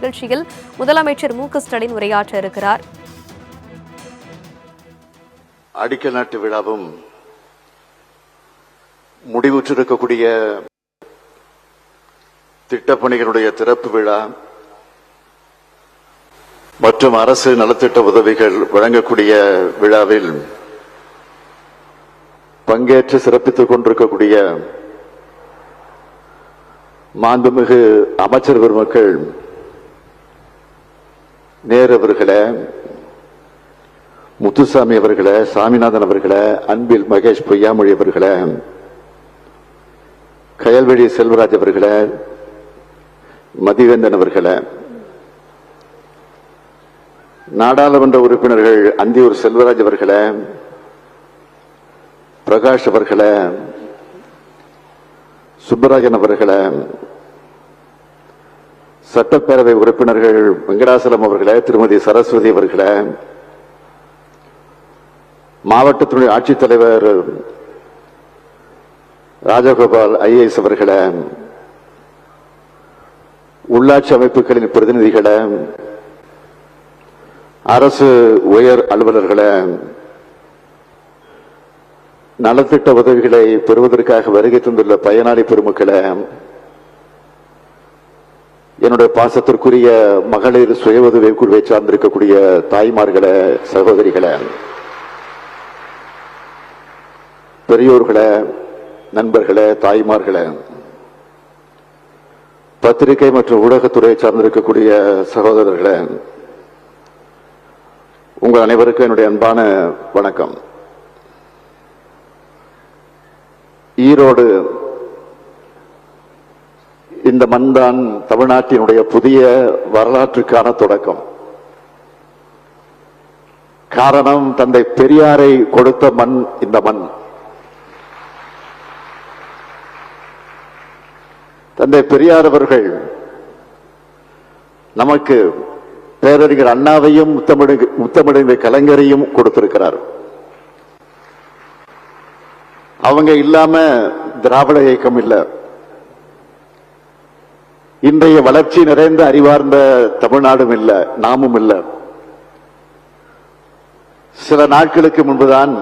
நிகழ்ச்சியில் முதலமைச்சர் மு க ஸ்டாலின் உரையாற்ற இருக்கிறார். அடிக்கல் நாட்டு விழாவும் முடிவுற்றிருக்கக்கூடிய திட்டப்பணிகளுடைய திறப்பு விழா மற்றும் அரசு நலத்திட்ட உதவிகள் வழங்கக்கூடிய விழாவில் பங்கேற்று சிறப்பித்துக் கொண்டிருக்கக்கூடிய மாண்புமிகு அமைச்சர் பெருமக்கள் நேரு அவர்களே முத்துசாமி அவர்களை சாமிநாதன் அவர்களை அன்பில் மகேஷ் பொய்யாமொழி அவர்களை கயல்வெளி செல்வராஜ் அவர்களை மதிவேந்தன் அவர்களை நாடாளுமன்ற உறுப்பினர்கள் அந்தியூர் செல்வராஜ் அவர்களை பிரகாஷ் அவர்களை சுப்பராஜன் அவர்களை சட்டப்பேரவை உறுப்பினர்கள் வெங்கடாசலம் அவர்களே திருமதி சரஸ்வதி அவர்களே மாவட்டத்தினுடைய ஆட்சித்தலைவர் ராஜகோபால் ஐஏஎஸ் அவர்களே உள்ளாட்சி அமைப்புகளின் பிரதிநிதிகளே அரசு உயர் அலுவலர்களே நலத்திட்ட உதவிகளை பெறுவதற்காக வருகை தந்துள்ள பயனாளி பெருமக்களை என்னுடைய பாசத்திற்குரிய மகளிர் சுய உதவி குழுவை சார்ந்திருக்கக்கூடிய தாய்மார்களை சகோதரிகளை பெரியோர்களை நண்பர்களே தாய்மார்களே பத்திரிகை மற்றும் ஊடகத்துறையை சார்ந்திருக்கக்கூடிய சகோதரர்களே உங்கள் அனைவருக்கும் என்னுடைய அன்பான வணக்கம். ஈரோடு இந்த மண்தான் தமிழ்நாட்டினுடைய புதிய வரலாற்றுக்கான தொடக்கம். காரணம் தந்தை பெரியாரை கொடுத்த மண் இந்த மண். தந்தை பெரியார் அவர்கள் நமக்கு பேரறிஞர் அண்ணாவையும் முத்தமிழ் கலைஞரையும் கொடுத்திருக்கிறார். அவங்க இல்லாம திராவிட இயக்கம் இல்ல. இன்றைய வளர்ச்சி நிறைந்த அறிவார்ந்த தமிழ்நாடும் இல்ல நாமும் இல்ல. சில நாட்களுக்கு முன்புதான்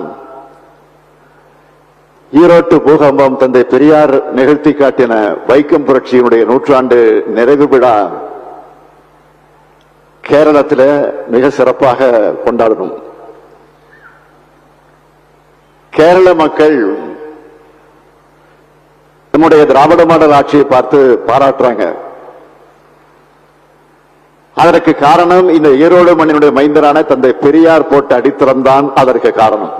ஈரோட்டு பூகம்பம் தந்தை பெரியார் நிகழ்த்தி காட்டின வைக்கம் புரட்சியினுடைய நூற்றாண்டு நிறைவு விழா கேரளத்தில் மிக சிறப்பாக கொண்டாடணும். கேரள மக்கள் நம்முடைய திராவிட மாடல் ஆட்சியை பார்த்து பாராட்டுறாங்க. அதற்கு காரணம் இந்த ஈரோடு மண்ணினுடைய மைந்தரான தந்தை பெரியார் போட்ட அடித்தளம் தான் அதற்கு காரணம்.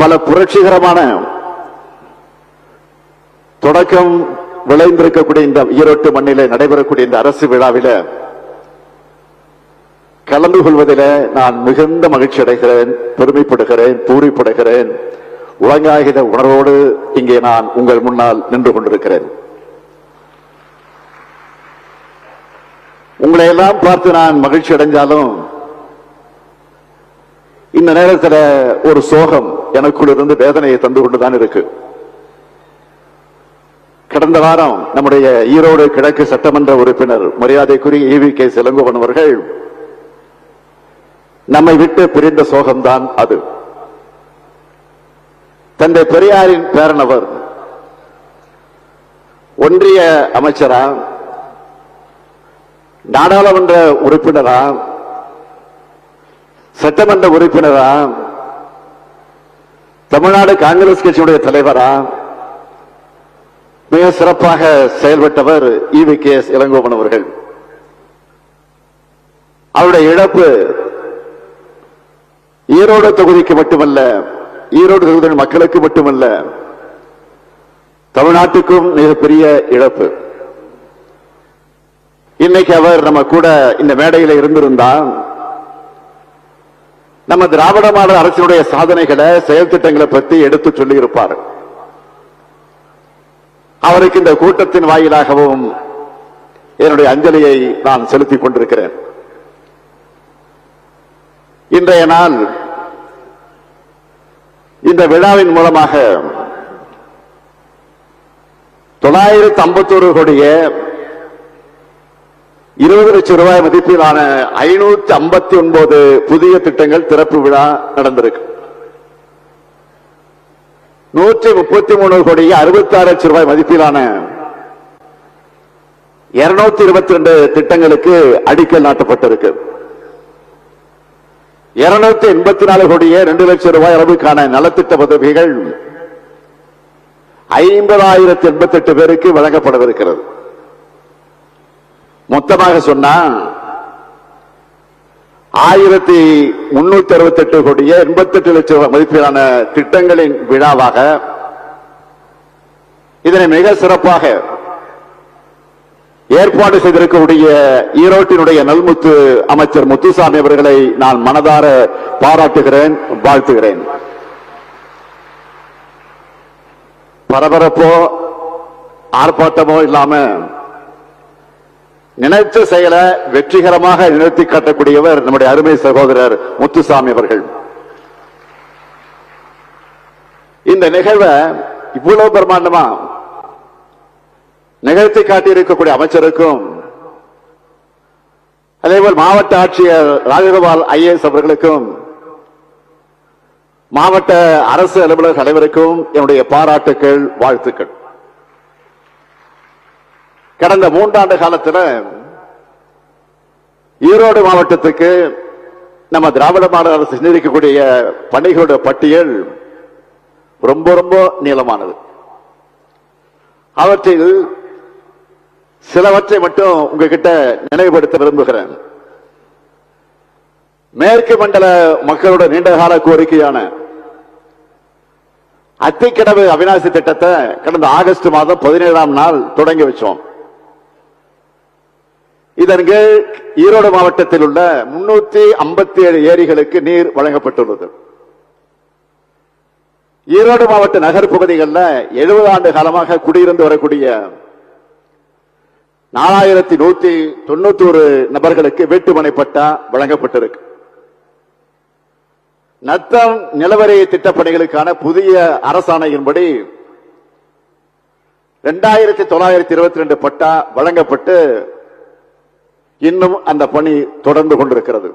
பல புரட்சிகரமான தொடக்கம் விளைந்திருக்கக்கூடிய இந்த ஈரோட்டு மண்ணிலே நடைபெறக்கூடிய இந்த அரசு விழாவில கலந்து கொள்வதில் நான் மிகுந்த மகிழ்ச்சி அடைகிறேன் பெருமைப்படுகிறேன் பூரிப்படுகிறேன். உலகாகித உணர்வோடு இங்கே நான் உங்கள் முன்னால் நின்று கொண்டிருக்கிறேன். உங்களை எல்லாம் பார்த்து நான் மகிழ்ச்சி அடைஞ்சாலும் இந்த நேரத்தில் ஒரு சோகம் எனக்குள் இருந்து வேதனையை தந்து கொண்டுதான் இருக்கு. கடந்த வாரம் நம்முடைய ஈரோடு கிழக்கு சட்டமன்ற உறுப்பினர் மரியாதைக்குரிய ஈவி கே சிலங்கோவன் அவர்கள் நம்மை விட்டு பிரிந்த சோகம்தான் அது. தந்தை பெரியாரின் பேரனவர் ஒன்றிய அமைச்சரா நாடாளுமன்ற உறுப்பினரா? சட்டமன்ற உறுப்பினரா? தமிழ்நாடு காங்கிரஸ் கட்சியுடைய தலைவரா? மிக சிறப்பாக செயல்பட்டவர் இவி கே. எஸ். இளங்கோவன் அவர்கள். அவருடைய இழப்பு ஈரோடு தொகுதிக்கு மட்டுமல்ல ஈரோடு தொகுதி மக்களுக்கு மட்டுமல்ல தமிழ்நாட்டுக்கும் மிகப்பெரிய இழப்பு. இன்னைக்கு அவர் நம்ம கூட இந்த மேடையில் இருந்திருந்தா நம்ம திராவிட மாடல் அரசினுடைய சாதனைகளை செயல் திட்டங்களை பற்றி எடுத்து சொல்லி இருப்பார் அவருக்கு இந்த கூட்டத்தின் வாயிலாகவும் என்னுடைய அஞ்சலியை நான் செலுத்திக் கொண்டிருக்கிறேன். இன்றைய நாள் இந்த விழாவின் மூலமாக தொள்ளாயிரத்து ஐம்பத்தோரு கோடியே இருபது லட்சம் ரூபாய் மதிப்பிலான ஐநூத்தி ஐம்பத்தி ஒன்பது புதிய திட்டங்கள் திறப்பு விழா நடந்திருக்கு. நூற்றி முப்பத்தி மூணு கோடியே அறுபத்தி ஆறு லட்சம் ரூபாய் மதிப்பிலான இருநூத்தி இருபத்தி ரெண்டு திட்டங்களுக்கு அடிக்கல் நாட்டப்பட்டிருக்கு. இருநூத்தி எண்பத்தி நாலு கோடியே ரெண்டு லட்சம் ரூபாய் அளவுக்கான நலத்திட்ட உதவிகள் ஐம்பதாயிரத்தி எண்பத்தி எட்டு பேருக்கு வழங்கப்படவிருக்கிறது. மொத்தமாக சொன்னா ஆயிரத்தி முன்னூத்தி அறுபத்தி எட்டு கோடியே எண்பத்தி எட்டு லட்சம் மதிப்பிலான திட்டங்களின் விழாவாக இதனை மிக சிறப்பாக ஏற்பாடு செய்திருக்கக்கூடிய ஈரோட்டினுடைய நல்முத்து அமைச்சர் முத்துசாமி அவர்களை நான் மனதார பாராட்டுகிறேன் வாழ்த்துகிறேன். பரபரப்போ ஆர்ப்பாட்டமோ இல்லாம நினைத்த செயலை வெற்றிகரமாக நிறுத்தி காட்டக்கூடியவர் நம்முடைய அருமை சகோதரர் முத்துசாமி அவர்கள். இந்த நிகழ்வை இவ்வளவு பிரம்மாண்டமா நிகழ்த்தி காட்டியிருக்கக்கூடிய அமைச்சருக்கும் அதேபோல் மாவட்ட ஆட்சியர் ராஜகோபால் ஐஏஎஸ் அவர்களுக்கும் மாவட்ட அரசு அலுவலக அனைவருக்கும் என்னுடைய பாராட்டுக்கள் வாழ்த்துக்கள். கடந்த மூன்றாண்டு காலத்துல ஈரோடு மாவட்டத்துக்கு நம்ம திராவிட மாடல் அரசு செஞ்சிருக்கக்கூடிய பணிகளோட பட்டியல் ரொம்ப ரொம்ப நீளமானது. அவற்றில் சிலவற்றை மட்டும் உங்ககிட்ட நினைவுபடுத்த விரும்புகிறேன். மேற்கு மண்டல மக்களோட நீண்டகால கோரிக்கையான அத்திக்கடவு அவிநாசி திட்டத்தை கடந்த ஆகஸ்ட் மாதம் பதினேழாம் நாள் தொடங்கி வச்சோம். இதன் கீழ் ஈரோடு மாவட்டத்தில் உள்ள முன்னூத்தி ஐம்பத்தி ஏழு ஏரிகளுக்கு நீர் வழங்கப்பட்டுள்ளது. ஈரோடு மாவட்ட நகர் பகுதிகளில் எழுபது ஆண்டு காலமாக குடியிருந்து வரக்கூடிய நாலாயிரத்தி நூத்தி தொண்ணூத்தி ஒரு நபர்களுக்கு வீட்டுமனை பட்டா வழங்கப்பட்டிருக்கு. நத்தம் நிலவரி திட்டப்பணிகளுக்கான புதிய அரசாணையின்படி இரண்டாயிரத்தி தொள்ளாயிரத்தி இருபத்தி ரெண்டு பட்டா வழங்கப்பட்டு இன்னும் அந்த பணி தொடர்ந்து கொண்டிருக்கிறது.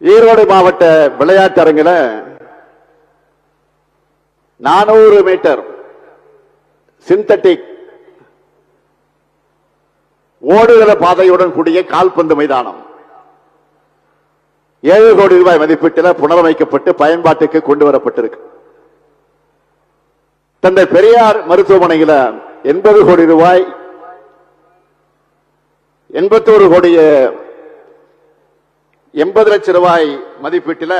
ஈரோடு மாவட்ட விளையாட்டு அரங்கில நானூறு மீட்டர் சிந்தட்டிக் ஓடுகிற பாதையுடன் கூடிய கால்பந்து மைதானம். ஏழு கோடி ரூபாய் மதிப்பீட்டில் புனரமைக்கப்பட்டு பயன்பாட்டுக்கு கொண்டு வரப்பட்டிருக்கு. தந்தை பெரியார் மருத்துவமனையில் எண்பது கோடி ரூபாய் எண்பத்தோரு கோடிய எண்பது லட்சம் ரூபாய் மதிப்பீட்டில்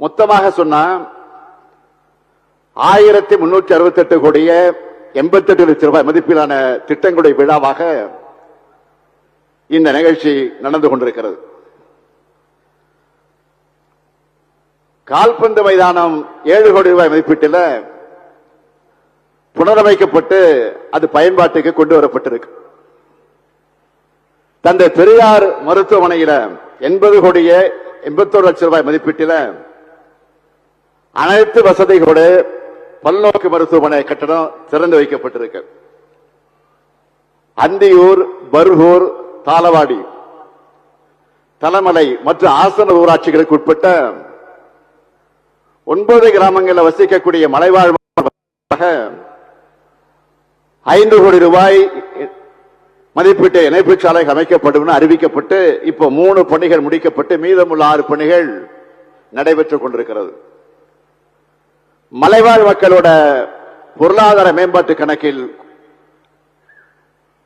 மொத்தமாக சொன்னா ஆயிரத்தி முன்னூற்றி அறுபத்தி எட்டு கோடிய எண்பத்தெட்டு லட்சம் ரூபாய் மதிப்பிலான திட்டங்களுடைய விழாவாக இந்த நிகழ்ச்சி நடந்து கொண்டிருக்கிறது. கால்பந்து மைதானம் ஏழு கோடி ரூபாய் மதிப்பீட்டில் புனரமைக்கப்பட்டு அது பயன்பாட்டுக்கு கொண்டு வரப்பட்டிருக்கு. தந்தை பெரியார் மருத்துவமனையில எண்பது கோடியே எண்பத்தோரு லட்சம் ரூபாய் மதிப்பீட்டில் அனைத்து வசதிகளோடு பல்நோக்கு மருத்துவமனை கட்டணம் திறந்து வைக்கப்பட்டிருக்கு. அந்தியூர் பர்கூர் தாளவாடி தலைமலை மற்றும் ஆசன ஊராட்சிகளுக்கு உட்பட்ட ஒன்பது கிராமங்களில் வசிக்கக்கூடிய மலைவாழ் ஐந்து கோடி ரூபாய் மதிப்பீட்டு இணைப்பு சாலை அமைக்கப்படும் அறிவிக்கப்பட்டு இப்போ மூணு பணிகள் முடிக்கப்பட்டு மீதமுள்ள ஆறு பணிகள் நடைபெற்றுக் கொண்டிருக்கிறது. மலைவாழ் மக்களோட பொருளாதார மேம்பாட்டு கணக்கில்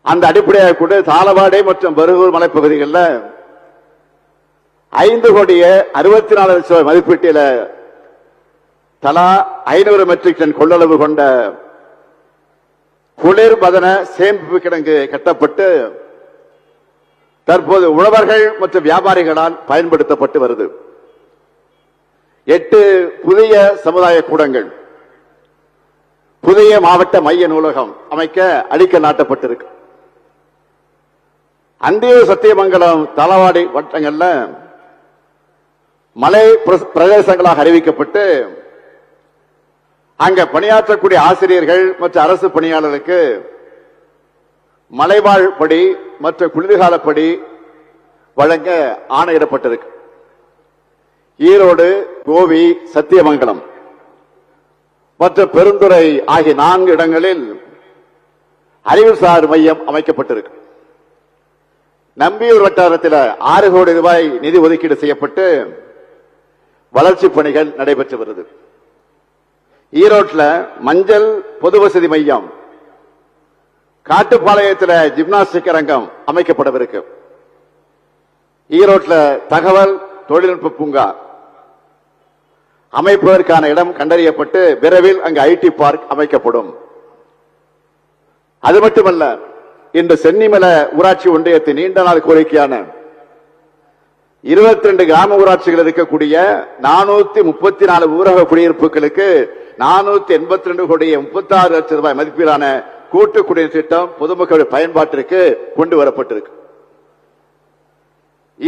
அந்த அடிப்படையாக கொண்டு தாளவாடை மற்றும் பருகூர் மலைப்பகுதிகளில் ஐந்து கோடியே அறுபத்தி நாலு லட்சம் மதிப்பீட்டில தலா ஐநூறு மெட்ரிக் டன் கொள்ளளவு கொண்ட குளிர்பதன சேமிப்பு கிடங்கு கட்டப்பட்டு தற்போது உழவர்கள் மற்றும் வியாபாரிகளால் பயன்படுத்தப்பட்டு வருது. எட்டு புதிய சமுதாய கூடங்கள் புதிய மாவட்ட மைய நூலகம் அமைக்க அடிக்கல் நாட்டப்பட்டிருக்கு. அந்தியூர் சத்தியமங்கலம் தளவாடி வட்டங்கள்ல மலை பிரதேசங்களாக அறிவிக்கப்பட்டு அங்க பணியாற்றக்கூடிய ஆசிரியர்கள் மற்றும் அரசு பணியாளர்களுக்கு மலைவாழ் படி மற்ற குளிர்காலப்படி வழங்க ஆணையிடப்பட்டிருக்கு. ஈரோடு கோவி சத்தியமங்கலம். மற்றும் பெருந்துறை ஆகிய நான்கு இடங்களில் அறிவுசார் மையம் அமைக்கப்பட்டிருக்கு. நம்பியூர் வட்டாரத்தில் ஆறு கோடி ரூபாய் நிதி ஒதுக்கீடு செய்யப்பட்டு வளர்ச்சி பணிகள் நடைபெற்று வருது. ஈரோட்டில் மஞ்சள் பொது வசதி மையம் காட்டுப்பாளையத்தில் ஜிம்னாஸ்டிக் அரங்கம் அமைக்கப்படவிருக்கு. ஈரோட்டில் தகவல் தொழில்நுட்ப பூங்கா. அமைப்பதற்கான இடம் கண்டறியப்பட்டு விரைவில் அங்கு ஐடி பார்க் அமைக்கப்படும். அது மட்டுமல்ல இன்று சென்னிமலை ஊராட்சி ஒன்றியத்தின் நீண்ட நாள் கோரிக்கையான இருபத்தி ரெண்டு கிராம ஊராட்சிகள் இருக்கக்கூடிய நானூத்தி முப்பத்தி நாலு ஊரக குடியிருப்புகளுக்கு நானூத்தி எண்பத்தி ரெண்டு கோடி முப்பத்தி ஆறு லட்சம் ரூபாய் மதிப்பிலான கூட்டு குடிநீர் திட்டம் பொதுமக்கள் பயன்பாட்டிற்கு கொண்டு வரப்பட்டிருக்கு.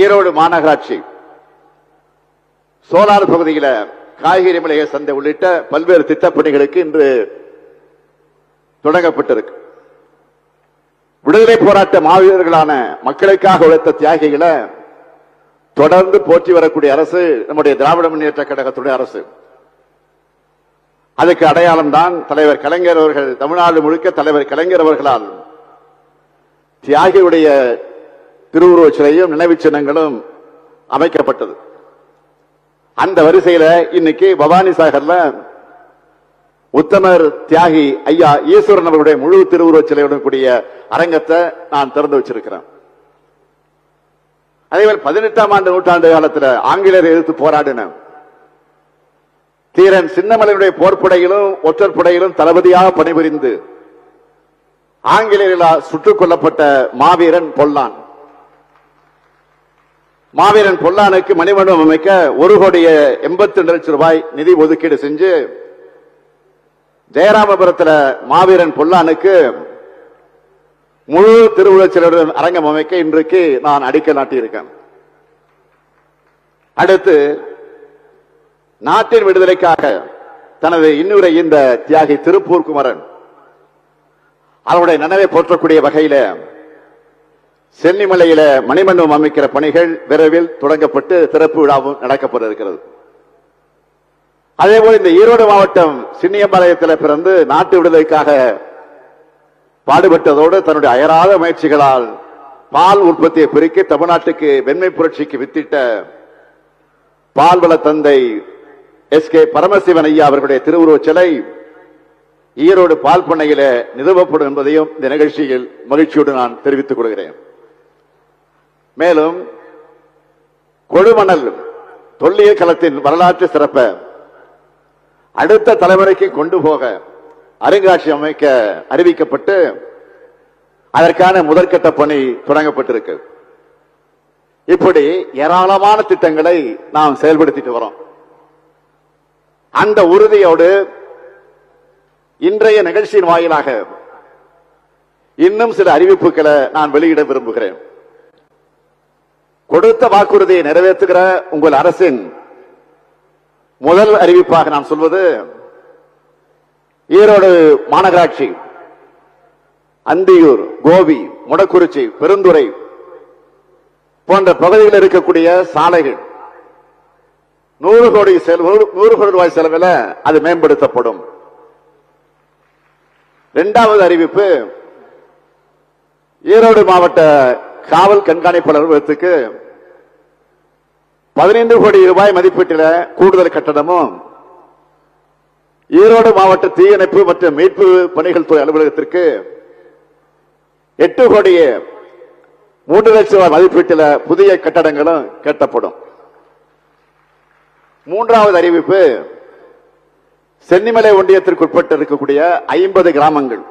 ஈரோடு மாநகராட்சி. சோலார் பகுதியில காய்கறி மளிகை சந்தை உள்ளிட்ட பல்வேறு திட்டப்பணிகளுக்கு இன்று தொடங்கப்பட்டிருக்கு. விடுதலை போராட்ட மாவீரர்களான மக்களுக்காக உழைத்த தியாகிகளை தொடர்ந்து போற்றி வரக்கூடிய அரசு நம்முடைய திராவிட முன்னேற்ற கழகத்துடைய அரசு. அதுக்கு அடையாளம் தான் தலைவர் கலைஞர் அவர்கள் தமிழ்நாடு முழுக்க தலைவர் கலைஞர் அவர்களால். தியாகியுடைய திருவுருவச் சிலையும் நினைவுச் சின்னங்களும் அமைக்கப்பட்டது. அந்த வரிசையில இன்னைக்கு பவானி சாகர்ல உத்தமர் தியாகி ஐயா ஈஸ்வரன் அவர்களுடைய முழு திருவுருவச் சிலையுடன் கூடிய அரங்கத்தை நான் திறந்து வச்சிருக்கிறேன். அதேபோல் பதினெட்டாம் ஆண்டு நூற்றாண்டு காலத்துல ஆங்கிலேயர் எதிர்த்து போராடின தீரன் சின்னமலையுடைய போர்ப்படையிலும் ஒற்றற்படையிலும் தளபதியாக பணிபுரிந்து ஆங்கிலேயர்களால் சுட்டுக் கொல்லப்பட்ட மாவீரன் பொல்லான். மாவீரன் பொல்லானுக்கு மணிமண்டபம் அமைக்க ஒரு கோடிய எண்பத்தி ரெண்டு லட்சம் ரூபாய் நிதி ஒதுக்கீடு செஞ்சு ஜெயராமபுரத்துல மாவீரன் பொல்லானுக்கு முழு திருவுளச்சிலுடன் அரங்கம் அமைக்க இன்றைக்கு நான் அடிக்கல் நாட்டியிருக்கேன். அடுத்து நாட்டின் விடுதலைக்காக தனது இன்னுரை இந்த தியாகி திருப்பூர் குமரன் அவருடைய நனவை போற்றக்கூடிய வகையில சென்னிமலையில மணிமண்டபம் அமைக்கிற பணிகள் விரைவில் தொடங்கப்பட்டு திறப்பு விழாவும் நடக்கப்பட இருக்கிறது அதேபோல் இந்த ஈரோடு மாவட்டம் சின்னியம்பாளையத்தில் பிறந்து நாட்டு விடுதலைக்காக பாடுபட்டதோடு தன்னுடைய அயராத முயற்சிகளால் பால் உற்பத்தியை பெருக்கி தமிழ்நாட்டுக்கு வெண்மை புரட்சிக்கு வித்திட்ட பால்வள தந்தை எஸ் கே பரமசிவன் ஐயா அவர்களுடைய திருவுருவச் சிலை ஈரோடு பால் பண்ணையில நிறுவப்படும் என்பதையும் இந்த நிகழ்ச்சியில் மகிழ்ச்சியோடு நான் தெரிவித்துக் கொள்கிறேன். மேலும் கொழுமணல் தொல்லியல் களத்தின் வரலாற்று சிறப்பை அடுத்த தலைமுறைக்கு கொண்டு போக அருங்காட்சியம் அமைக்க அறிவிக்கப்பட்டு அதற்கான முதற்கட்ட பணி தொடங்கப்பட்டிருக்கு. இப்படி ஏராளமான திட்டங்களை நாம் செயல்படுத்திட்டு வரோம். அந்த உறுதியோடு இன்றைய நிகழ்ச்சியின் வாயிலாக இன்னும் சில அறிவிப்புகளை நான் வெளியிட விரும்புகிறேன். கொடுத்த வாக்குறுதியை நிறைவேற்றுகிற உங்கள் அரசின் முதல் அறிவிப்பாக நான் சொல்வது ஈரோடு மாநகராட்சி அந்தியூர் கோபி முடக்குறிச்சி பெருந்துறை போன்ற பகுதிகளில் இருக்கக்கூடிய சாலைகள் நூறு கோடி செலவு நூறு கோடி ரூபாய் செலவில் அது மேம்படுத்தப்படும். இரண்டாவது அறிவிப்பு ஈரோடு மாவட்ட காவல் கண்காணிப்பாளர் அலுவலகத்துக்கு பதினைந்து கோடி ரூபாய் மதிப்பீட்டில் கூடுதல் கட்டணமும் ஈரோடு மாவட்ட தீயணைப்பு மற்றும் மீட்பு பணிகள் துறை அலுவலகத்திற்கு எட்டு கோடி மூன்று லட்சம் ரூபாய் மதிப்பீட்டில் புதிய கட்டடங்களும் கட்டப்படும். மூன்றாவது அறிவிப்பு சென்னிமலை ஒன்றியத்திற்கு உட்பட்டு இருக்கக்கூடிய ஐம்பது கிராமங்கள்.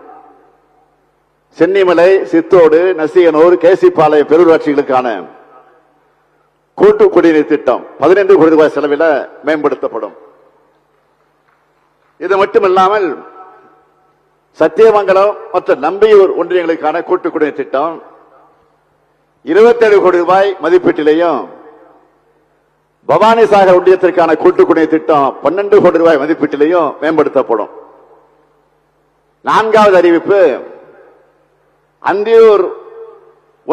சென்னிமலை சித்தோடு நசியனூர் கேசிப்பாளையம் பெருராட்சிகளுக்கான கூட்டு குடிநீர் திட்டம் பதினைந்து கோடி ரூபாய் செலவில் மேம்படுத்தப்படும். இது மட்டுமில்லாமல் சத்தியமங்கலம் மற்றும் நம்பியூர் ஒன்றியங்களுக்கான கூட்டு குடிநீர் திட்டம் இருபத்தேழு கோடி ரூபாய் மதிப்பீட்டிலேயும் பவானி சாகர் ஒன்றியத்திற்கான கூட்டுக்குடிய திட்டம் பன்னெண்டு கோடி ரூபாய் மதிப்பீட்டிலையும் மேம்படுத்தப்படும். நான்காவது அறிவிப்பு அந்தியூர்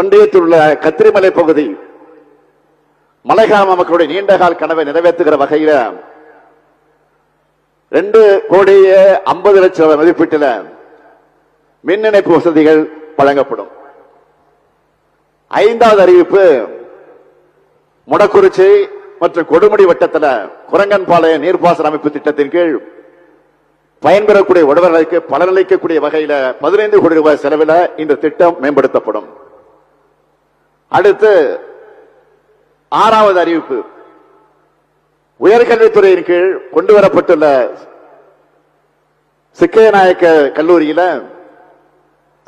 ஒன்றியத்தில் உள்ள கத்திரிமலை பகுதி மலைகிராம மக்களுடைய நீண்டகால கனவை நிறைவேற்றுகிற வகையில ரெண்டு கோடியே ஐம்பது லட்சம் ரூபாய் மதிப்பீட்டில் மின் இணைப்பு வசதிகள் வழங்கப்படும். ஐந்தாவது அறிவிப்பு முடக்குறிச்சி மற்றும் கொடுமுடி வட்டத்தில் குரங்கன்பாளைய நீர்ப்பாசன அமைப்பு திட்டத்தின் கீழ் பயன்பெறக்கூடிய உழவர்களுக்கு பலனளிக்கக்கூடிய வகையில் பதினைந்து கோடி ரூபாய் செலவில் இந்த திட்டம் மேம்படுத்தப்படும். அடுத்து ஆறாவது அறிவிப்பு. உயர்கல்வித்துறையின் கீழ் கொண்டு வரப்பட்டுள்ள சிக்கையநாயக்க கல்லூரியில்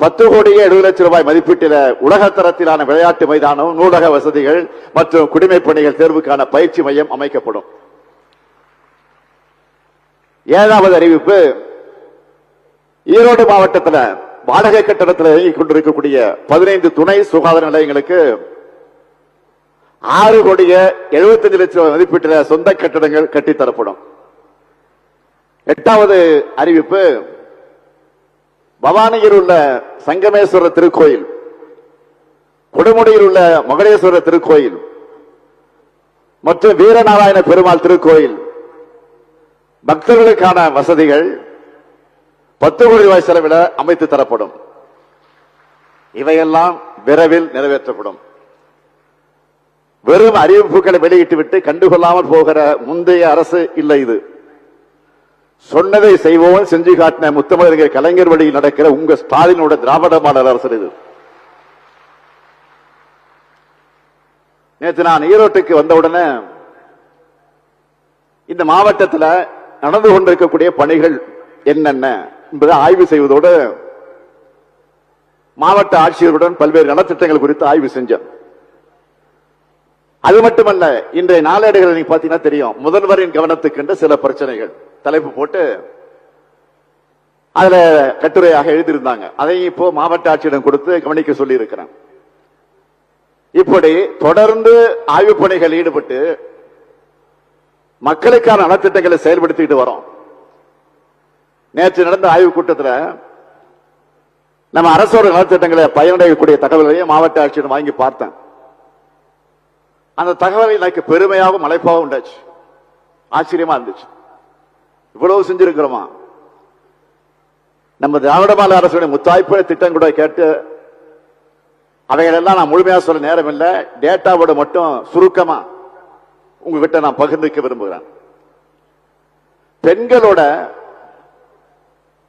பத்து கோடியே எழுபது லட்சம் ரூபாய் மதிப்பீட்டில உலக தரத்திலான விளையாட்டு மைதானம் நூலக வசதிகள் மற்றும் குடிமை பணிகள் தேர்வுக்கான பயிற்சி மையம் அமைக்கப்படும். ஏழாவது அறிவிப்பு ஈரோடு மாவட்டத்தில் வாடகை கட்டடத்தில் இயங்கிக் கொண்டிருக்கக்கூடிய பதினைந்து துணை சுகாதார நிலையங்களுக்கு ஆறு கோடியே எழுபத்தஞ்சு லட்சம் ரூபாய் மதிப்பீட்டில் சொந்த கட்டடங்கள் கட்டித்தரப்படும். எட்டாவது அறிவிப்பு பவானியில் உள்ள சங்கமேஸ்வரர் திருக்கோயில் கொடுமுடியில் உள்ள மகடேஸ்வரர் திருக்கோயில் மற்றும் வீரநாராயண பெருமாள் திருக்கோயில். பக்தர்களுக்கான வசதிகள் பத்து கோடி ரூபாய் செலவில் அமைத்து தரப்படும். இவையெல்லாம் விரைவில் நிறைவேற்றப்படும். வெறும் அறிவிப்புகளை வெளியிட்டு விட்டு கண்டுகொள்ளாமல் போகிற முந்தைய அரசு இல்லை இது. சொன்னதை செய்வோம் செஞ்சு காட்டின முத்தமிழர் கலைஞர் வழியில் நடக்கிற உங்க ஸ்டாலினோட திராவிட மாடல் அரசு இது. நேற்று நான் ஈரோட்டுக்கு வந்தவுடனே இந்த மாவட்டத்தில் நடந்து கொண்டிருக்கக்கூடிய பணிகள் என்னென்ன என்பதை ஆய்வு செய்வதோடு மாவட்ட ஆட்சியருடன் பல்வேறு நலத்திட்டங்கள் குறித்து ஆய்வு செஞ்சேன். அது மட்டுமல்ல இன்றைய நாளேடுகள் நீங்க பாத்தீங்கன்னா தெரியும். முதல்வரின் கவனத்துக்கு சில பிரச்சனைகள். தலைப்பு போட்டு அதுல கட்டுரையாக எழுதியிருந்தாங்க. அதையும் இப்போ மாவட்ட ஆட்சியிடம் கொடுத்து கவனிக்க சொல்லி இருக்கிறேன் இப்படி தொடர்ந்து ஆய்வுப் பணிகள் ஈடுபட்டு மக்களுக்கான நலத்திட்டங்களை செயல்படுத்திட்டு வரோம். நேற்று நடந்த ஆய்வுக் கூட்டத்தில் நம்ம அரசோட நலத்திட்டங்களை பயனடையக்கூடிய தகவல்களையும் மாவட்ட ஆட்சியிடம் வாங்கி பார்த்தேன். அந்த தகவலை எனக்கு பெருமையாகவும் மலைப்பாகவும் உண்டாச்சு. ஆச்சரியமா இருந்துச்சு. இவ்வளவு செஞ்சிருக்கிறோமா? நம்ம திராவிட மாநில அரசுடைய முத்தாய்ப்பு திட்டம் கூட கேட்டு அவைகளெல்லாம் நான் முழுமையா சொல்ல நேரம் இல்லை. டேட்டாவோட மட்டும் சுருக்கமா உங்ககிட்ட நான் பகிர்ந்துக்க விரும்புகிறேன். பெண்களோட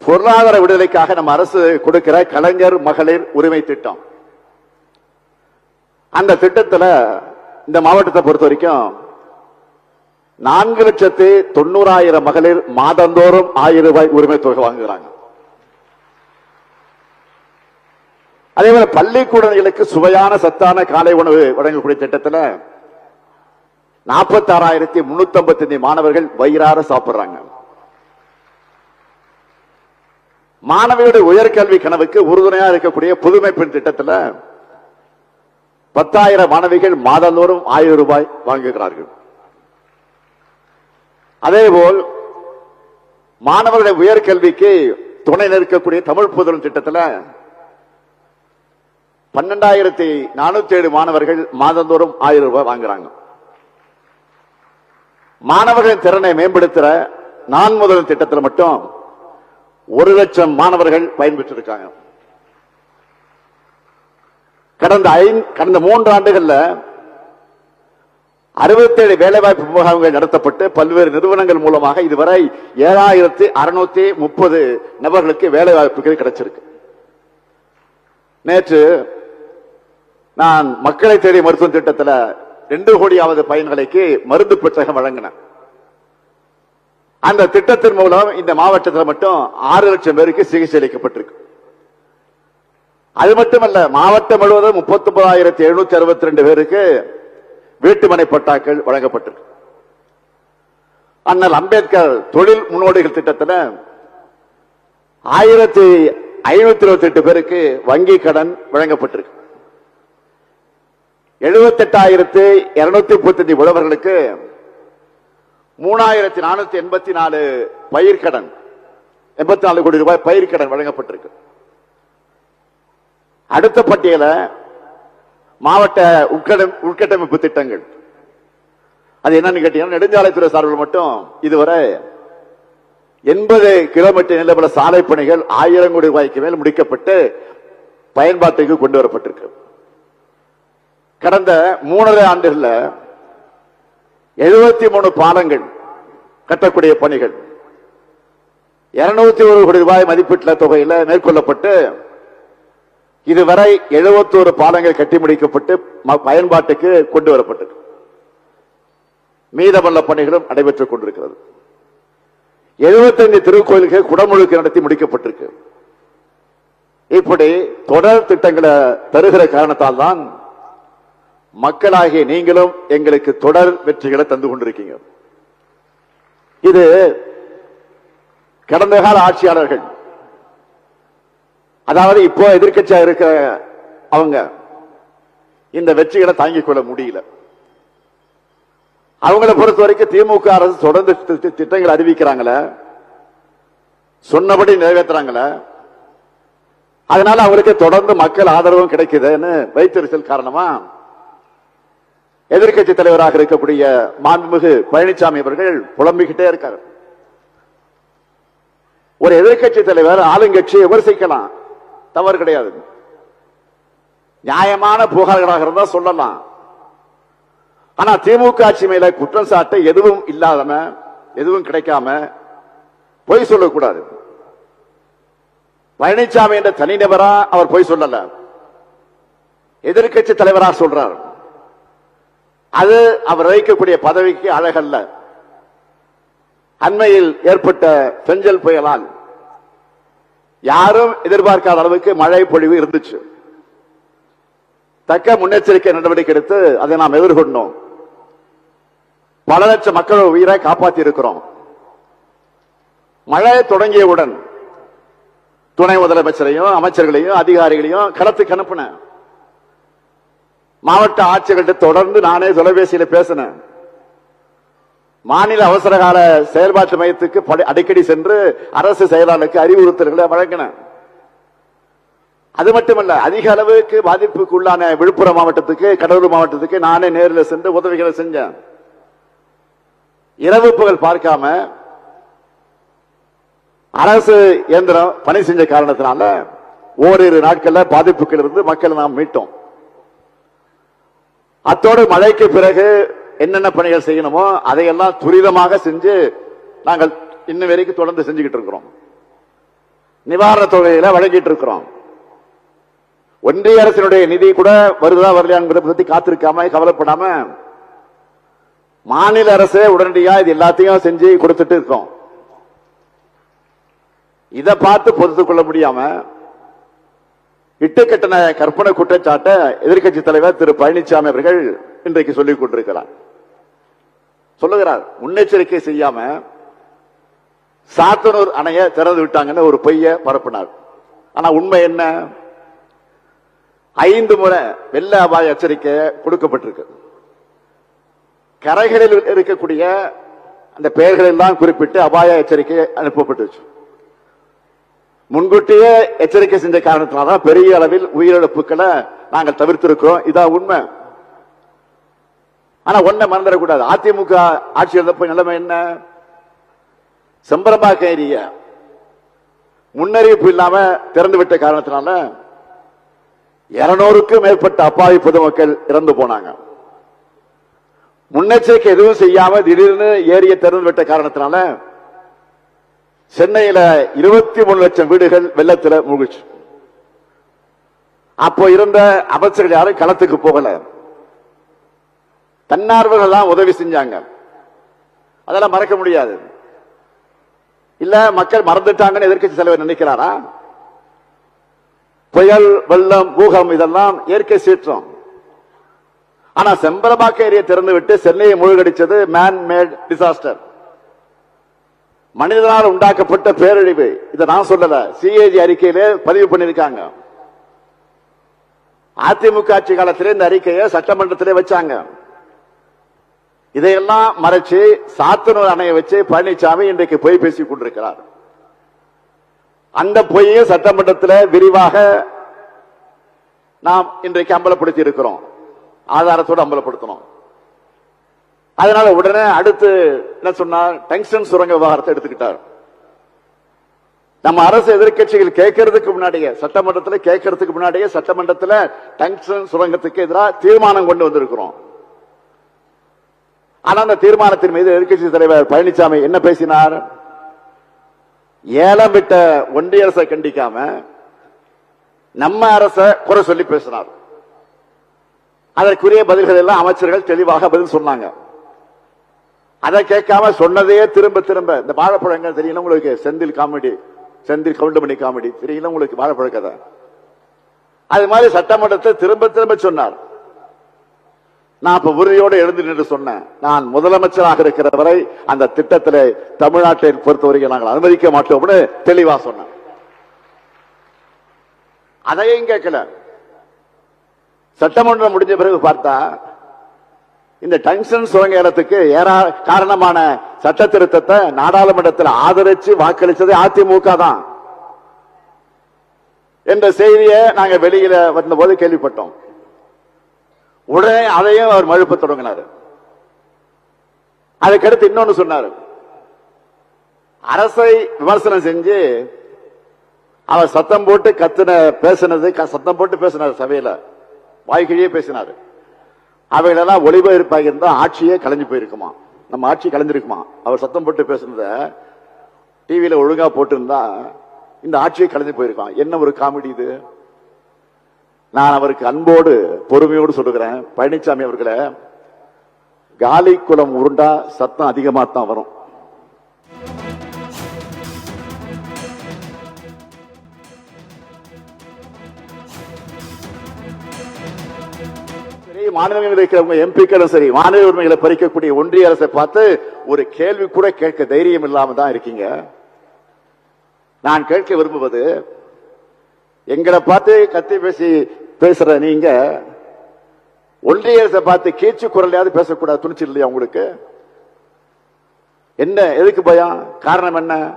பொருளாதார விடுதலைக்காக நம்ம அரசு கொடுக்கிற கலைஞர் மகளிர் உரிமை திட்டம். அந்த திட்டத்தில் இந்த மாவட்டத்தை பொறுத்த வரைக்கும் நான்கு லட்சத்து தொண்ணூறாயிரம் மகளிர் மாதந்தோறும் ஆயிரம் ரூபாய் உரிமை தொகை வாங்குகிறாங்க. அதே போல பள்ளிக்கூடங்களுக்கு சுவையான சத்தான காலை உணவு வழங்கக்கூடிய திட்டத்தில் நாற்பத்தி ஆறாயிரத்தி முன்னூத்தி ஐம்பத்தி மாணவர்கள் வயிறார சாப்பிடுறாங்க. மாணவியுடைய உயர்கல்வி கனவுக்கு உறுதுணையா இருக்கக்கூடிய புதுமை பெண் திட்டத்தில் பத்தாயிரம் மாணவிகள் மாதந்தோறும் ஆயிரம் ரூபாய் வாங்குகிறார்கள். அதேபோல் மாணவர்களுடைய உயர்கல்விக்கு துணை நிற்கக்கூடிய தமிழ் புதலும் திட்டத்தில் பன்னெண்டாயிரத்தி நானூத்தி ஏழு மாணவர்கள் மாதந்தோறும் ஆயிரம் ரூபாய் வாங்குறாங்க. மாணவர்களின் திறனை மேம்படுத்துற நான் முதல் திட்டத்தில் மட்டும் ஒரு லட்சம் மாணவர்கள் பயன்பெற்றிருக்காங்க. கடந்த ஐந்து கடந்த மூன்று ஆண்டுகள்ல அறுபத்தேழு வேலைவாய்ப்பு முகாம்கள் நடத்தப்பட்டு பல்வேறு நிறுவனங்கள் மூலமாக இதுவரை ஏழாயிரத்தி அறுநூத்தி முப்பது நபர்களுக்கு வேலைவாய்ப்புகள் கிடைச்சிருக்கு. நேற்று நான் மக்களை தேடி மருத்துவ திட்டத்தில் ரெண்டு கோடியாவது பயன்களுக்கு மருந்து பெற்றகம் வழங்கினேன். அந்த திட்டத்தின் மூலம் இந்த மாவட்டத்தில் மட்டும் ஆறு லட்சம் பேருக்கு சிகிச்சை அளிக்கப்பட்டிருக்கு. அது மட்டுமல்ல மாவட்டம் முழுவதும் முப்பத்தி ஒன்பதாயிரத்தி எழுநூத்தி அறுபத்தி ரெண்டு பேருக்கு வீட்டுமனை பட்டாக்கள் வழங்கப்பட்டிருக்கு. அண்ணல் அம்பேத்கர் தொழில் முன்னோடிகள் திட்டத்தில் ஆயிரத்தி ஐநூத்தி இருபத்தி எட்டு பேருக்கு வங்கி கடன் வழங்கப்பட்டிருக்கு. எழுபத்தி எட்டாயிரத்தி இருநூத்தி முப்பத்தி அஞ்சு உழவர்களுக்கு மூணாயிரத்தி நானூத்தி எண்பத்தி நாலு பயிர்க்கடன் எண்பத்தி நாலு கோடி ரூபாய் பயிர்க்கடன் வழங்கப்பட்டிருக்கு. அடுத்த பட்டியல மாவட்ட உட்கட்டமைப்பு திட்டங்கள். அது என்னன்னு கேட்டீங்கன்னா நெடுஞ்சாலைத்துறை சார்பில் மட்டும் இதுவரை எண்பது கிலோமீட்டர் நிலப்பட சாலை பணிகள் ஆயிரம் கோடி ரூபாய்க்கு மேல் முடிக்கப்பட்டு பயன்பாட்டுக்கு கொண்டு வரப்பட்டிருக்கு. கடந்த மூணரை ஆண்டுகளில் எழுபத்தி மூணு பாலங்கள் கட்டக்கூடிய பணிகள் இருநூத்தி ஒரு கோடி ரூபாய் மதிப்பீட்டுல தொகையில் மேற்கொள்ளப்பட்டு இதுவரை 71 பாலங்கள் கட்டி முடிக்கப்பட்டு ம- பயன்பாட்டுக்கு கொண்டு வரப்பட்டது. மீதமுள்ள பணிகளும் நடைபெற்றுக் கொண்டிருக்கிறது. 75 திருக்கோயில்கள் குடமுழுக்கு நடத்தி முடிக்கப்பட்டிருக்கு. இப்படி தொடர் திட்டங்களை தருகிற காரணத்தால் தான் மக்களாகிய நீங்களும் எங்களுக்கு தொடர் வெற்றிகளை தந்து கொண்டிருக்கீங்க. இது கடந்த கால ஆட்சியாளர்கள் அதாவது இப்போ எதிர்கட்சியா இருக்கிற அவங்க இந்த வெற்றிகளை தாங்கிக் கொள்ள முடியல. அவங்கள பொறுத்த வரைக்கும் திமுக அரசு தொடர்ந்து திட்டங்கள் அறிவிக்கிறாங்களே. சொன்னபடி நிறைவேற்றுறாங்களே அதனால அவருக்கு தொடர்ந்து மக்கள் ஆதரவும் கிடைக்குதுன்னு வைத்தறிச்சல் காரணமா எதிர்க்கட்சி தலைவராக இருக்கக்கூடிய மாண்புமிகு பழனிசாமி அவர்கள் புலம்பிக்கிட்டே இருக்கார். ஒரு எதிர்க்கட்சி தலைவர் ஆளுங்கட்சியை விமர்சிக்கலாம். தவறு கிடையாது. நியாயமான புகார்களாக இருந்தால் சொல்லலாம். ஆனா திமுக ஆட்சி மேல குற்றம் சாட்ட எதுவும் இல்லாதம எதுவும் கிடைக்காம பொய் சொல்லக்கூடாது. பழனிசாமி என்ற தனிநபரா அவர் பொய் சொல்லல. எதிர்க்கட்சி தலைவரா சொல்றார். அது அவர் வைக்கக்கூடிய பதவிக்கு அழகல்ல. அண்மையில் ஏற்பட்ட பெஞ்சல் புயலால் யாரும் எதிர்பார்க்காத அளவுக்கு மழை பொழிவு இருந்துச்சு. தக்க முன்னெச்சரிக்கை நடவடிக்கை எடுத்து அதை நாம் எதிர்கொண்டோம். பல லட்சம் மக்கள் உயிரை காப்பாற்றி இருக்கிறோம் மழை தொடங்கியவுடன் துணை முதலமைச்சரையும் அமைச்சர்களையும் அதிகாரிகளையும் களத்துக்கு அனுப்பின மாவட்ட ஆட்சிகள்கிட்ட தொடர்ந்து நானே தொலைபேசியில பேசினேன். மாநில அவசரகால செயல்பாட்டு மையத்துக்கு அடிக்கடி சென்று அரசு செயலாளருக்கு அறிவுறுத்தல்களை வழங்கினேன் அது மட்டுமல்ல அதிக அளவுக்கு பாதிப்புக்கு உள்ளான விழுப்புரம் மாவட்டத்துக்கு கடலூர் மாவட்டத்துக்கு நானே நேரில் சென்று உதவிகளை செஞ்சேன். இரவு புகழ் பார்க்காம அரசு இயந்திரம் பணி செஞ்ச காரணத்தினால ஓரிரு நாட்கள்ல பாதிப்புகள் இருந்து மக்களை நாம் மீட்டோம். அத்தோடு மழைக்கு பிறகு என்னென்ன பணிகள் செய்யணுமோ அதையெல்லாம் துரிதமாக செஞ்சு நாங்கள் இன்ன வரைக்கும் தொடர்ந்து செஞ்சுக்கிட்டு இருக்கிறோம். நிவாரண தொகையில வழங்கிட்டு இருக்கிறோம். ஒன்றிய அரசினுடைய நிதி கூட வருதா வரலையாங்கிறத பத்தி காத்திருக்காம கவலைப்படாம மாநில அரசே உடனடியா இது எல்லாத்தையும் செஞ்சு கொடுத்துட்டு இருக்கோம். இதை பார்த்து பொறுத்து கொள்ள முடியாம இட்டுக்கட்டின கற்பனை குற்றச்சாட்டை எதிர்க்கட்சி தலைவர் திரு பழனிசாமி அவர்கள் இன்றைக்கு சொல்லிக் கொண்டிருக்கிறார். சொல்லுகிறார் முன்னெச்சரிக்கை செய்யாம சாத்தனூர் அணைய திறந்து விட்டாங்கன்னு ஒரு பொய்ய பரப்பினார். ஆனா உண்மை என்ன? ஐந்து முறை வெள்ள அபாய எச்சரிக்கை கொடுக்கப்பட்டிருக்கு. கரைகளில் இருக்கக்கூடிய அந்த பெயர்களில் தான் குறிப்பிட்டு அபாய எச்சரிக்கை அனுப்பப்பட்டுச்சு. முன்கூட்டியே எச்சரிக்கை செஞ்ச காரணத்தினால்தான் பெரிய அளவில் உயிரிழப்புகளை நாங்கள் தவிர்த்திருக்கிறோம். இதான் உண்மை. ஆனா ஒன்ன மறந்துடக்கூடாது அதிமுக ஆட்சி இருந்தப்ப நிலைமை என்ன? செம்பரம்பாக்க ஏரிய முன்னறிவிப்பு இல்லாம திறந்து விட்ட காரணத்தினால இருநூறுக்கும் மேற்பட்ட அப்பாவி பொதுமக்கள் இறந்து போனாங்க. முன்னெச்சரிக்கை எதுவும் செய்யாம திடீர்னு ஏரிய திறந்து விட்ட காரணத்தினால சென்னையில இருபத்தி மூணு லட்சம் வீடுகள் வெள்ளத்துல மூழ்கிச்சு. அப்போ இருந்த அமைச்சர்கள் யாரும் களத்துக்கு போகல. தன்னார்வர்கள் தான் உதவி செஞ்சாங்க. அதெல்லாம் மறக்க முடியாது. இல்ல மக்கள் மறந்துட்டாங்கன்னு எதிர்கட்சி தலைவர் நினைக்கிறாரா? புயல் வெள்ளம் பூகம் இதெல்லாம் இயற்கை சீற்றம். ஆனா செம்பரபாக்க ஏரியை திறந்து விட்டு சென்னையை மூழ்கடிச்சது மேன் மேட் டிசாஸ்டர் மனிதனால் உண்டாக்கப்பட்ட பேரழிவு. இதை நான் சொல்லல. சிஏஜி அறிக்கையிலே பதிவு பண்ணிருக்காங்க அதிமுக ஆட்சி காலத்திலே இந்த அறிக்கையை சட்டமன்றத்திலே வச்சாங்க. இதையெல்லாம் மறைச்சு சாத்தனூர் அணையை வச்சு பழனிசாமி இன்றைக்கு பொய் பேசிக் கொண்டிருக்கிறார். அந்த பொய்யும் சட்டமன்றத்தில் விரிவாக நாம் இன்றைக்கு அம்பலப்படுத்தி இருக்கிறோம். ஆதாரத்தோடு அம்பலப்படுத்தணும். அதனால உடனே அடுத்து என்ன சொன்னார்? டங்ஸ்டன் சுரங்க விவகாரத்தை எடுத்துக்கிட்டார். நம்ம அரசு எதிர்க்கட்சிகள் கேட்கறதுக்கு முன்னாடியே சட்டமன்றத்தில் கேட்கறதுக்கு முன்னாடியே சட்டமன்றத்தில் டங்ஸ்டன் சுரங்கத்துக்கு எதிராக தீர்மானம் கொண்டு வந்திருக்கிறோம். ஆனால் அந்த தீர்மானத்தின் மீது எதிர்கட்சி தலைவர் பழனிசாமி என்ன பேசினார்? ஏலம் விட்ட ஒன்றிய அரசை கண்டிக்காம நம்ம அரச குறை சொல்லி பேசினார். அதற்குரிய பதில்கள் எல்லாம் அமைச்சர்கள் தெளிவாக பதில் சொன்னாங்க. அதை கேட்காம சொன்னதையே திரும்ப திரும்ப இந்த வாழைப்பழங்கள் தெரியல உங்களுக்கு செந்தில் காமெடி செந்தில் கவுண்டமணி காமெடி தெரியல உங்களுக்கு வாழைப்பழ கதை. அது மாதிரி சட்டமன்றத்தை திரும்ப திரும்ப சொன்னார். நான் இப்ப உறுதியோடு எழுந்து நின்று சொன்னேன். நான் முதலமைச்சராக இருக்கிற வரை அந்த திட்டத்தில் தமிழ்நாட்டை பொறுத்தவரைக்கும் நாங்கள் அனுமதிக்க மாட்டோம்னு தெளிவா சொன்னேன். அதையும் கேட்கல. சட்டமன்றம் முடிஞ்ச பிறகு பார்த்தா இந்த டங்ஷன் சுரங்க இடத்துக்கு ஏறா காரணமான சட்ட திருத்தத்தை நாடாளுமன்றத்தில் ஆதரிச்சு வாக்களிச்சது அதிமுக தான். என்ற செய்தியை நாங்கள் வெளியில வந்தபோது கேள்விப்பட்டோம். உடனே அதையும் அவர் மழுப்ப தொடங்கினார். அதுக்கடுத்து இன்னொன்னு சொன்னார். அரசை விமர்சனம் செஞ்சு அவர் சத்தம் போட்டு கத்துன பேசினது க- சத்தம் போட்டு பேசினார் சபையில. வாய்க்கிழியே பேசினார். அவைகளெல்லாம் இருப்பாக இருந்தால் ஆட்சியே கலைஞ்சு போயிருக்குமா? நம்ம ஆட்சி கலைஞ்சிருக்குமா? அவர் சத்தம் போட்டு பேசுனத டிவியில ஒழுங்கா போட்டிருந்தா இந்த ஆட்சியை கலைஞ்சு போயிருக்கான் என்ன ஒரு காமெடி இது? நான் அவருக்கு அன்போடு பொறுமையோடு சொல்லுகிறேன். பழனிசாமி அவர்களே காலி குளம் உருண்டா சத்தம் அதிகமா தான் வரும். மாநிலங்களில் இருக்கிறவங்க எம்பிக்களும் சரி மாநில உரிமைகளை பறிக்கக்கூடிய ஒன்றிய அரசை பார்த்து ஒரு கேள்வி கூட கேட்க தைரியம் இல்லாம தான் இருக்கீங்க. நான் கேட்க விரும்புவது எங்களை பார்த்து கத்தி பேசி பேசுற நீங்க ஒன்றிய அரசை பார்த்து கீச்சு குரலையாவது பேசக்கூடாது துணிச்சல் இல்லையா உங்களுக்கு? என்ன எதுக்கு பயம்? காரணம் என்ன?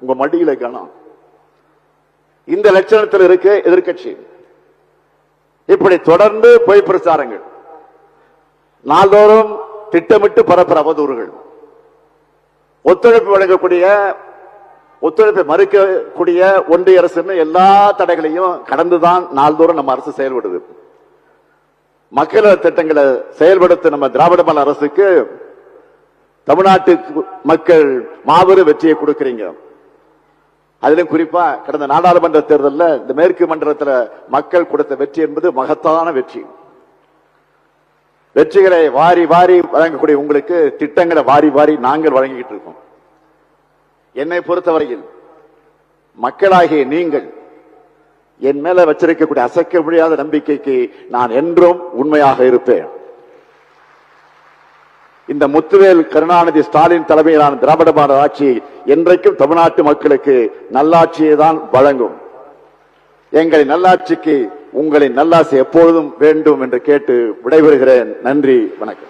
உங்க மடியில கணம் இந்த லட்சணத்தில் இருக்கு எதிர்க்கட்சி. இப்படி தொடர்ந்து பொய் பிரச்சாரங்கள். நாள்தோறும் திட்டமிட்டு பரப்புற அவதூறுகள். ஒத்துழைப்பு வழங்கக்கூடிய ஒத்துழைப்பை மறுக்கக்கூடிய ஒன்றிய அரசுன்னு எல்லா தடைகளையும் கடந்துதான் நாள்தோறும் நம்ம அரசு செயல்படுது. மக்கள் திட்டங்களை செயல்படுத்த நம்ம திராவிட மாடல் அரசுக்கு தமிழ்நாட்டு மக்கள் மாபெரும் வெற்றியை கொடுக்கிறீங்க. அதிலும் குறிப்பா கடந்த நாடாளுமன்ற தேர்தலில் இந்த மேற்கு மண்டலத்தில் மக்கள் கொடுத்த வெற்றி என்பது மகத்தான வெற்றி. வெற்றிகளை வாரி வாரி வழங்கக்கூடிய உங்களுக்கு திட்டங்களை வாரி வாரி நாங்கள் வழங்கிட்டு இருக்கோம். என்னை பொறுத்தவரையில் மக்களாகிய நீங்கள் என் மேல வச்சிருக்கக்கூடிய அசைக்க முடியாத நம்பிக்கைக்கு நான் என்றும் உண்மையாக இருப்பேன். இந்த முத்துவேல் கருணாநிதி ஸ்டாலின் தலைமையிலான திராவிட மாடல் ஆட்சி என்றைக்கும் தமிழ்நாட்டு மக்களுக்கு நல்லாட்சியை தான் வழங்கும். எங்களின் நல்லாட்சிக்கு உங்களின் நல்லாசி எப்பொழுதும் வேண்டும் என்று கேட்டு விடைபெறுகிறேன். நன்றி வணக்கம்.